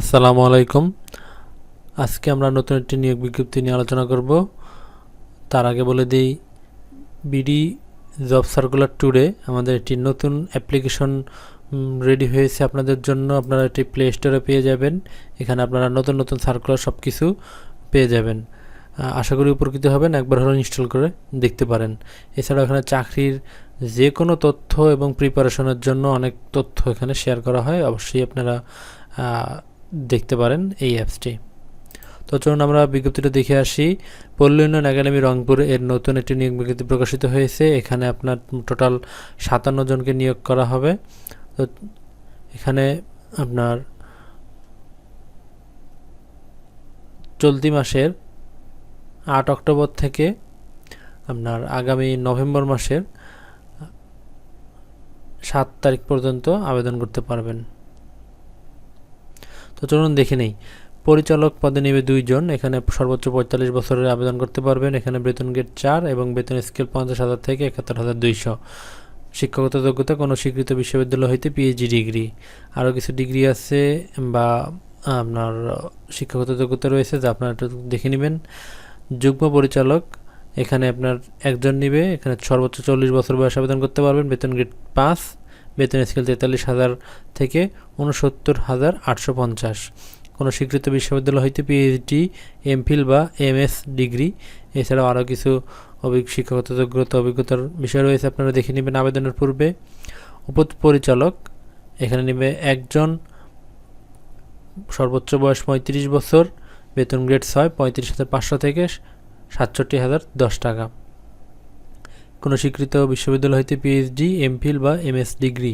আসসালামু আলাইকুম। আজকে আমরা নতুন একটি নিয়োগ বিজ্ঞপ্তি নিয়ে আলোচনা করব। তার আগে বলে দিই, বিডি জব সার্কুলার টুডে আমাদের একটি নতুন অ্যাপ্লিকেশন রেডি হয়েছে আপনাদের জন্য। আপনারা এটি প্লে স্টোরে পেয়ে যাবেন। এখানে আপনারা নতুন নতুন সার্কুলার সব কিছু পেয়ে যাবেন। আশা করি উপকৃত হবেন। একবার হলে ইনস্টল করে দেখতে পারেন। এছাড়াও এখানে চাকরির যে কোনো তথ্য এবং প্রিপারেশনের জন্য অনেক তথ্য এখানে শেয়ার করা হয়। অবশ্যই আপনারা দেখতে পারেন এই অ্যাপসটি। তো চলুন আমরা বিজ্ঞপ্তিটা দেখে আসি। পল্লী উন্নয়ন একাডেমি রংপুর এর নতুন একটি নিয়োগ বিজ্ঞপ্তি প্রকাশিত হয়েছে। এখানে আপনার টোটাল সাতান্ন জনকে নিয়োগ করা হবে। তো এখানে আপনার চলতি মাসের আট অক্টোবর থেকে আপনার আগামী নভেম্বর মাসের সাত তারিখ পর্যন্ত আবেদন করতে পারবেন। তো চলুন দেখে নেই। পরিচালক পদে নেবে দুইজন, এখানে সর্বোচ্চ পঁয়তাল্লিশ বছরের আবেদন করতে পারবেন। এখানে বেতন গেট চার এবং বেতন স্কেল পঞ্চাশ হাজার থেকে একাত্তর হাজার দুইশো। শিক্ষাগত যোগ্যতা, কোনো স্বীকৃত বিশ্ববিদ্যালয় হইতে পিএইচডি ডিগ্রি। আরও কিছু ডিগ্রি আছে বা আপনার শিক্ষাগত যোগ্যতা রয়েছে, যা আপনারা একটু দেখে নেবেন। যুগ্ম পরিচালক, এখানে আপনার একজন নিবে, এখানে সর্বোচ্চ চল্লিশ বছর বয়স আবেদন করতে পারবেন। বেতন গ্রেড পাঁচ বেতন স্কেল তেতাল্লিশ হাজার থেকে উনসত্তর হাজার আটশো পঞ্চাশ। কোনো স্বীকৃত বিশ্ববিদ্যালয় হইতে পিএইচডি এমফিল বা এমএস ডিগ্রি। এছাড়াও আরও কিছু শিক্ষাগত যোগ্যতা অভিজ্ঞতার বিষয় রয়েছে, আপনারা দেখে নেবেন আবেদনের পূর্বে। উপপরিচালক, এখানে নেবে একজন সর্বোচ্চ বয়স পঁয়ত্রিশ বছর, বেতন গ্রেড ছয়, পঁয়ত্রিশ হাজার পাঁচশো থেকে সাতষট্টি হাজার দশ টাকা। কোনো স্বীকৃত বিশ্ববিদ্যালয় হইতে পিএইচডি এমফিল বা এমএস ডিগ্রি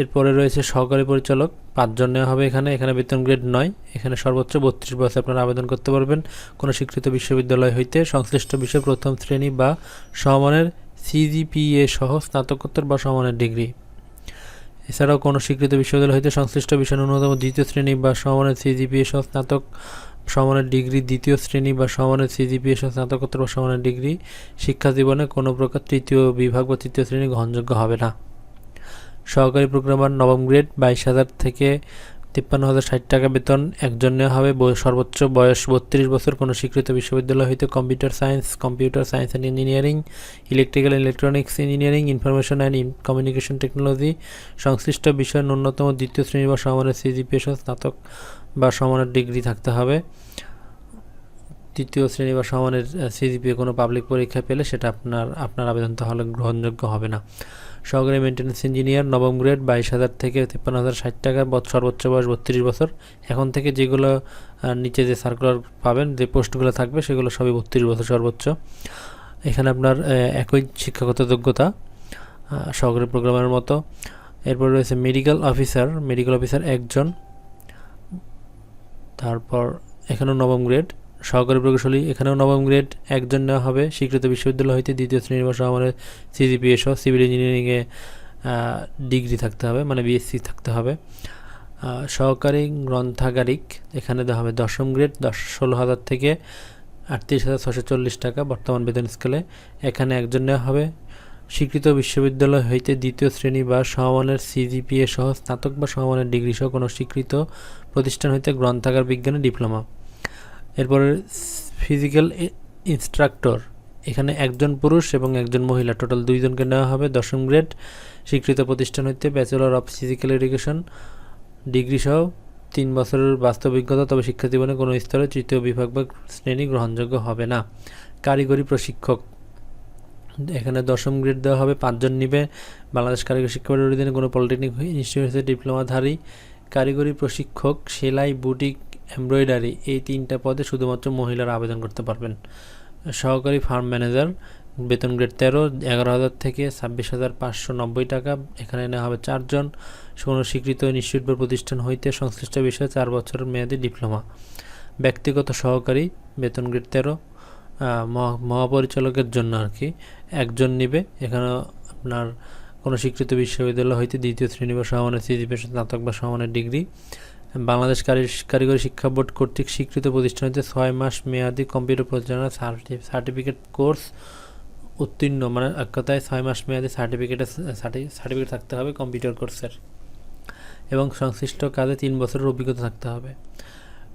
এরপরে রয়েছে সহকারী পরিচালক। পাঁচজন নেওয়া হবে এখানে। এখানে বেতন গ্রেড নয়। এখানে সর্বোচ্চ বত্রিশ বছর আপনারা আবেদন করতে পারবেন। কোনো স্বীকৃত বিশ্ববিদ্যালয় হইতে সংশ্লিষ্ট বিষয় প্রথম শ্রেণি বা সমমানের সিজিপিএ সহ স্নাতকোত্তর বা সমমানের ডিগ্রি এছাড়াও কোনো স্বীকৃত বিশ্ববিদ্যালয় হইতে সংশ্লিষ্ট বিষয় ন্যূনতম দ্বিতীয় শ্রেণি বা সমমানের সিজিপিএ সহ স্নাতক সমানের ডিগ্রি, দ্বিতীয় শ্রেণি বা সমানের সিজিপিএ স্নাতকোত্তর বা সমানের ডিগ্রি, শিক্ষা জীবনে কোনো প্রকার তৃতীয় বিভাগ বা তৃতীয় শ্রেণি গ্রহণযোগ্য হবে না। সহকারী প্রোগ্রামার নবম গ্রেড বাইশ হাজার থেকে তিপ্পান্ন হাজার ষাট টাকা বেতন। একজন হবে সর্বোচ্চ বয়স বত্রিশ বছর। কোনো স্বীকৃত বিশ্ববিদ্যালয় হইতে computer science computer science and engineering, electrical electronics, engineering, information and communication technology সংশ্লিষ্ট বিষয়ের ন্যূনতম দ্বিতীয় শ্রেণি বা সমানের সিজিপিএ সহ স্নাতক বা সমানের ডিগ্রি থাকতে হবে। তৃতীয় শ্রেণি বা সমানের সিজিপিএ কোনো পাবলিক পরীক্ষা পেলে সেটা আপনার আপনার আবেদন তাহলে গ্রহণযোগ্য হবে না। সহকারী মেনটেন্যান্স ইঞ্জিনিয়ার নবম গ্রেড বাইশ হাজার থেকে তিপ্পান্ন হাজার ষাট টাকা সর্বোচ্চ বয়স বত্রিশ বছর। এখন থেকে যেগুলো নিচে যে সার্কুলার পাবেন, যে পোস্টগুলো থাকবে, সেগুলো সবই বত্রিশ বছর সর্বোচ্চ। এখানে আপনার একই শিক্ষাগত যোগ্যতা সহকারী প্রোগ্রামের মতো। এরপর রয়েছে মেডিকেল অফিসার মেডিকেল অফিসার একজন। তারপর এখানেও নবম গ্রেড সহকারী প্রকৌশলী, এখানেও নবম গ্রেড, একজন নেওয়া হবে। স্বীকৃত বিশ্ববিদ্যালয় হইতে দ্বিতীয় শ্রেণির বা সমানের সিজিপিএ সহ সিভিল ইঞ্জিনিয়ারিংয়ে ডিগ্রি থাকতে হবে মানে বিএসসি থাকতে হবে। সহকারী গ্রন্থাগারিক, এখানে দেওয়া হবে দশম গ্রেড, দশ, ষোলো হাজার থেকে আটত্রিশ হাজার ছশো চল্লিশ টাকা বর্তমান বেতন স্কেলে। এখানে একজন নেওয়া হবে। স্বীকৃত বিশ্ববিদ্যালয় হইতে দ্বিতীয় শ্রেণি বা সমমানের সিজিপিএ সহ স্নাতক বা সমমানের ডিগ্রি সহ কোনো স্বীকৃত প্রতিষ্ঠান হইতে গ্রন্থাগার বিজ্ঞানে ডিপ্লোমা। এরপরে ফিজিক্যাল ইনস্ট্রাক্টর এখানে একজন পুরুষ এবং একজন মহিলা টোটাল দুইজনকে নেওয়া হবে। দশম গ্রেড স্বীকৃত প্রতিষ্ঠান হইতে bachelor of physical education degree সহ তিন বছরের বাস্তব অভিজ্ঞতা, তবে শিক্ষা জীবনে কোনো স্তরে তৃতীয় বিভাগ বা শ্রেণি গ্রহণযোগ্য হবে না। কারিগরি প্রশিক্ষক, এখানে দশম গ্রেড দেওয়া হবে। পাঁচজন নিবে। বাংলাদেশ কারিগরি শিক্ষা বোর্ডের অধীনে কোনো পলিটেকনিক ইনস্টিটিউটে ডিপ্লোমাধারী কারিগরি প্রশিক্ষক, সেলাই বুটিক এমব্রয়ডারি এই তিনটা পদে শুধুমাত্র মহিলারা আবেদন করতে পারবেন। সহকারী ফার্ম ম্যানেজার, বেতন গ্রেড তেরো, এগারো হাজার থেকে ছাব্বিশ হাজার পাঁচশো নব্বই টাকা। এখানে নেওয়া হবে চারজন। কোনো স্বীকৃত বা প্রতিষ্ঠান হইতে সংশ্লিষ্ট বিষয়ে চার বছরের মেয়াদি ডিপ্লোমা। ব্যক্তিগত সহকারী, বেতন গ্রেড তেরো মহা- মহাপরিচালকের জন্য আর কি। একজন নিবে। এখানে আপনার কোনো স্বীকৃত বিশ্ববিদ্যালয় হইতে দ্বিতীয় শ্রেণি বা সমানের সিজিপি স্নাতক বা সমানের ডিগ্রি। বাংলাদেশ কারি- কারিগরি শিক্ষা বোর্ড কর্তৃক স্বীকৃত প্রতিষ্ঠান ছয় মাস মেয়াদি কম্পিউটার পরিচালনা সার্টিফিকেট কোর্স উত্তীর্ণ মানে এক কথায় ছয় মাস মেয়াদি সার্টিফিকেটে সার্টিফিকেট থাকতে হবে কম্পিউটার কোর্সের। এবং সংশ্লিষ্ট কাজে তিন বছরের অভিজ্ঞতা থাকতে হবে।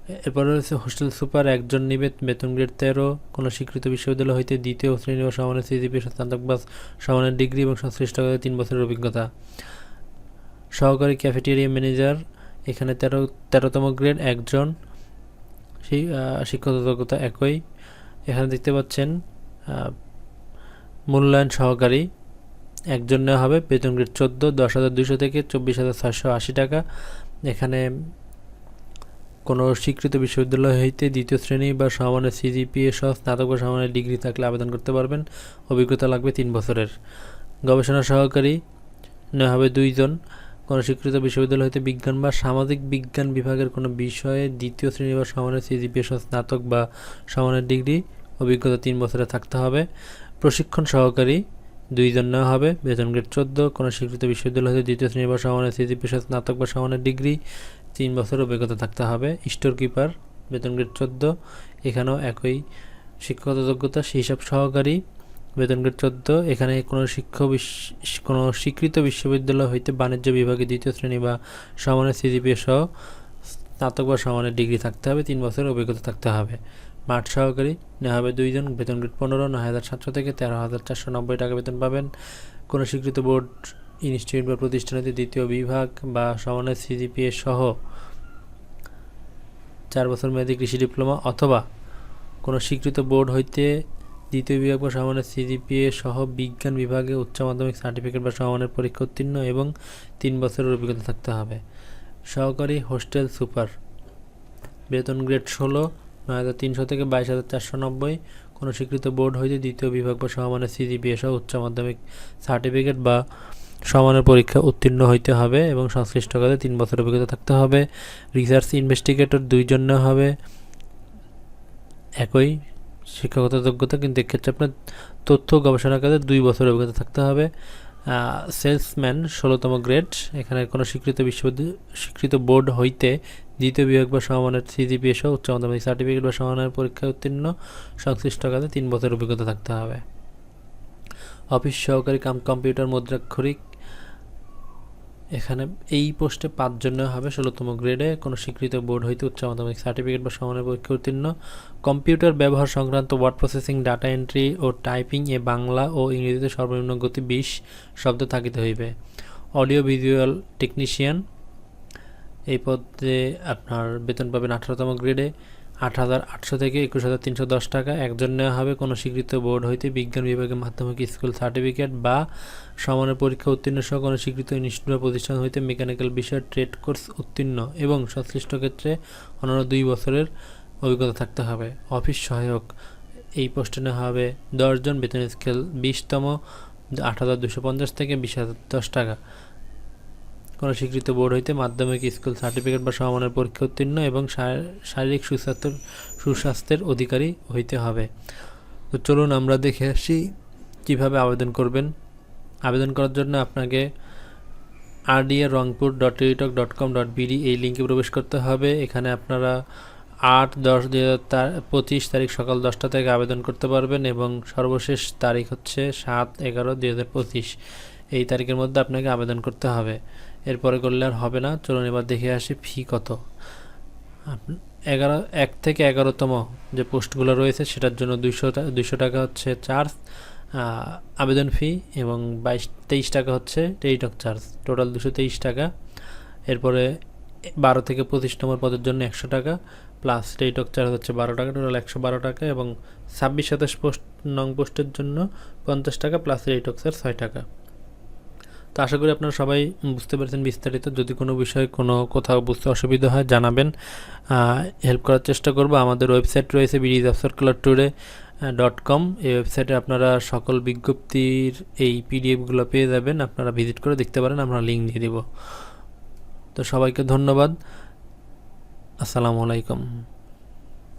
এরপরে রয়েছে হোস্টেল সুপার, একজন নিবে বেতন গ্রেড তেরো, কোনো স্বীকৃত বিশ্ববিদ্যালয় হইতে দ্বিতীয় শ্রেণি বা সমানের সিজিপি স্নাতক বা সমানের ডিগ্রি এবং সংশ্লিষ্ট কাজে তিন বছরের অভিজ্ঞতা। সহকারী ক্যাফেটেরিয়া ম্যানেজার এখানে তেরো, তেরোতম গ্রেড একজন। সেই শিক্ষাগত যোগ্যতা একই। এখানে দেখতে পাচ্ছেন মূল্যায়ন সহকারী। একজন নেওয়া হবে বেতন গ্রেড চোদ্দ, দশ হাজার দুশো থেকে চব্বিশ হাজার ছয়শো আশি টাকা। এখানে কোনো স্বীকৃত বিশ্ববিদ্যালয় হইতে দ্বিতীয় শ্রেণি বা সমানের সিজিপিএ সহ স্নাতক সমানের ডিগ্রি থাকলে আবেদন করতে পারবেন। অভিজ্ঞতা লাগবে তিন বছরের। গবেষণা সহকারী নেওয়া হবে দুইজন। কোনো স্বীকৃত বিশ্ববিদ্যালয় হইতে বিজ্ঞান বা সামাজিক বিজ্ঞান বিভাগের কোনো বিষয়ে দ্বিতীয় শ্রেণি বা সমানের সিজিপিএ স্নাতক বা সমানের ডিগ্রি অভিজ্ঞতা তিন বছরে থাকতে হবে। প্রশিক্ষণ সহকারী দুইজন নেওয়া হবে। বেতন গ্রেড চোদ্দ। কোনো স্বীকৃত বিশ্ববিদ্যালয় হতে দ্বিতীয় শ্রেণি বা সমানের সিজিপি সহ স্নাতক বা সমানের ডিগ্রি তিন বছর অভিজ্ঞতা থাকতে হবে। স্টোর কিপার বেতন গ্রেড চোদ্দ। এখানেও একই শিক্ষাগত যোগ্যতা। হিসাব সহকারী বেতন গ্রেড চোদ্দ, এখানে কোনো শিক্ষক কোনো স্বীকৃত বিশ্ববিদ্যালয় হইতে বাণিজ্য বিভাগে দ্বিতীয় শ্রেণি বা সমানের সিজিপিএ সহ স্নাতক বা সমানের ডিগ্রি থাকতে হবে, তিন বছরের অভিজ্ঞতা থাকতে হবে। মাঠ সহকারী নেওয়া হবে দুইজন বেতন গ্রেড পনেরো, নয় হাজার সাতশো থেকে তেরো হাজার চারশো নব্বই টাকা বেতন পাবেন। কোনো স্বীকৃত বোর্ড, ইনস্টিটিউট বা প্রতিষ্ঠানেতে দ্বিতীয় বিভাগ বা সমানের সিজিপিএ সহ চার বছর মেয়াদী কৃষি ডিপ্লোমা অথবা কোনো স্বীকৃত বোর্ড হইতে দ্বিতীয় বিভাগ বা সমানের সিজিপিএ সহ বিজ্ঞান বিভাগে উচ্চ মাধ্যমিক সার্টিফিকেট বা সমানের পরীক্ষা উত্তীর্ণ এবং তিন বছরের অভিজ্ঞতা থাকতে হবে। সহকারী হোস্টেল সুপার। বেতন গ্রেড ষোলো, নয় হাজার তিনশো থেকে বাইশ হাজার চারশো নব্বই। কোনো স্বীকৃত বোর্ড হইতে দ্বিতীয় বিভাগ বা সমানের সিজিপিএ সহ উচ্চ মাধ্যমিক সার্টিফিকেট বা সমানের পরীক্ষা উত্তীর্ণ হইতে হবে এবং সংশ্লিষ্ট কাজে তিন বছর অভিজ্ঞতা থাকতে হবে। রিসার্চ ইনভেস্টিগেটর দুইজন হবে। একই শিক্ষাগত যোগ্যতা, কিন্তু এক্ষেত্রে আপনার তথ্য গবেষণা কাজে দুই বছর অভিজ্ঞতা থাকতে হবে। সেলসম্যান ষোলোতম গ্রেড এখানে কোনো স্বীকৃত বিশ্ববিদ্যালয় স্বীকৃত বোর্ড হইতে দ্বিতীয় বিভাগ বা সমানের সিজিপিএ সহ উচ্চ মাধ্যমিক সার্টিফিকেট বা সমানের পরীক্ষায় উত্তীর্ণ। সংশ্লিষ্ট কাজে তিন বছর অভিজ্ঞতা থাকতে হবে। অফিস সহকারী কাম কম্পিউটার মুদ্রাক্ষরিক এখানে এই পোস্টে পাঁচজন হবে, ষোলোতম গ্রেডে। কোনো স্বীকৃত বোর্ড হইতে উচ্চ মাধ্যমিক সার্টিফিকেট বা সমানের পরীক্ষা উত্তীর্ণ। কম্পিউটার ব্যবহার সংক্রান্ত ওয়ার্ড প্রসেসিং, ডাটা এন্ট্রি ও টাইপিং এ বাংলা ও ইংরেজিতে সর্বনিম্ন গতি বিশ শব্দ থাকিতে হইবে। অডিও ভিজুয়াল টেকনিশিয়ান, এই পদে আপনার বেতন পাবেন আঠারোতম গ্রেডে। আট হাজার আটশো থেকে একুশ হাজার তিনশো দশ টাকা। একজন নেওয়া হবে কোনো স্বীকৃত বোর্ড হইতে বিজ্ঞান বিভাগের মাধ্যমিক স্কুল সার্টিফিকেট বা সমানের পরীক্ষা উত্তীর্ণ সহ কোনো স্বীকৃত ইনস্টিটিউট প্রতিষ্ঠান হইতে মেকানিক্যাল বিষয় ট্রেড কোর্স উত্তীর্ণ এবং সংশ্লিষ্ট ক্ষেত্রে অন্যান্য দুই বছরের অভিজ্ঞতা থাকতে হবে। অফিস সহায়ক, এই পোস্টে নেওয়া হবে দশজন বেতন স্কেল, বিশতম আট হাজার দুশো পঞ্চাশ থেকে বিশ হাজার দশ টাকা। কোনো স্বীকৃত বোর্ড হইতে মাধ্যমিক, স্কুল সার্টিফিকেট বা সমানের পরীক্ষা উত্তীর্ণ এবং শারীরিক সুস্বাস্থ্য সুস্বাস্থ্যের অধিকারী হইতে হবে। তো চলুন আমরা দেখে আসি কীভাবে আবেদন করবেন। আবেদন করার জন্য আপনাকে RDA Rangpur dot Teletalk dot com dot BD এই লিঙ্কে প্রবেশ করতে হবে। এখানে আপনারা আট, দশ তা- পঁচিশ তারিখ সকাল দশটা থেকে আবেদন করতে পারবেন এবং সর্বশেষ তারিখ হচ্ছে সাত, এগারো, দুই এই তারিখের মধ্যে আপনাকে আবেদন করতে হবে। এরপরে করলে আর হবে না। চলুন এবার দেখে আসি ফি কত। এগারো, এক থেকে এগারোতম যে পোস্টগুলো রয়েছে, সেটার জন্য দুইশো দুইশো টাকা হচ্ছে চার্জ আবেদন ফি এবং বাইশ, তেইশ টাকা হচ্ছে টেলিটক চার্জ টোটাল দুশো তেইশ টাকা। এরপরে বারো থেকে পঁচিশ নম্বর পদের জন্য একশো টাকা। প্লাস টেলিটক চার্জ হচ্ছে বারো টাকা। টোটাল একশো বারো টাকা এবং ছাব্বিশ সাতাশ পোস্ট, নং পোস্টের জন্য পঞ্চাশ টাকা। প্লাস টেলিটক চার্জ ছয় টাকা। তো আশা করি আপনারা সবাই বুঝতে পেরেছেন বিস্তারিত। যদি কোনো বিষয়ে কোনো কোথাও বুঝতে অসুবিধা হয়, জানাবেন। হেল্প করার চেষ্টা করব। আমাদের ওয়েবসাইট রয়েছে BD job circular today dot com এই ওয়েবসাইটে আপনারা সকল বিজ্ঞপ্তির এই পিডিএফগুলো পেয়ে যাবেন। আপনারা ভিজিট করে দেখতে পারেন, আমরা লিঙ্ক দিয়ে দিব। তো সবাইকে ধন্যবাদ। আসসালামু আলাইকুম।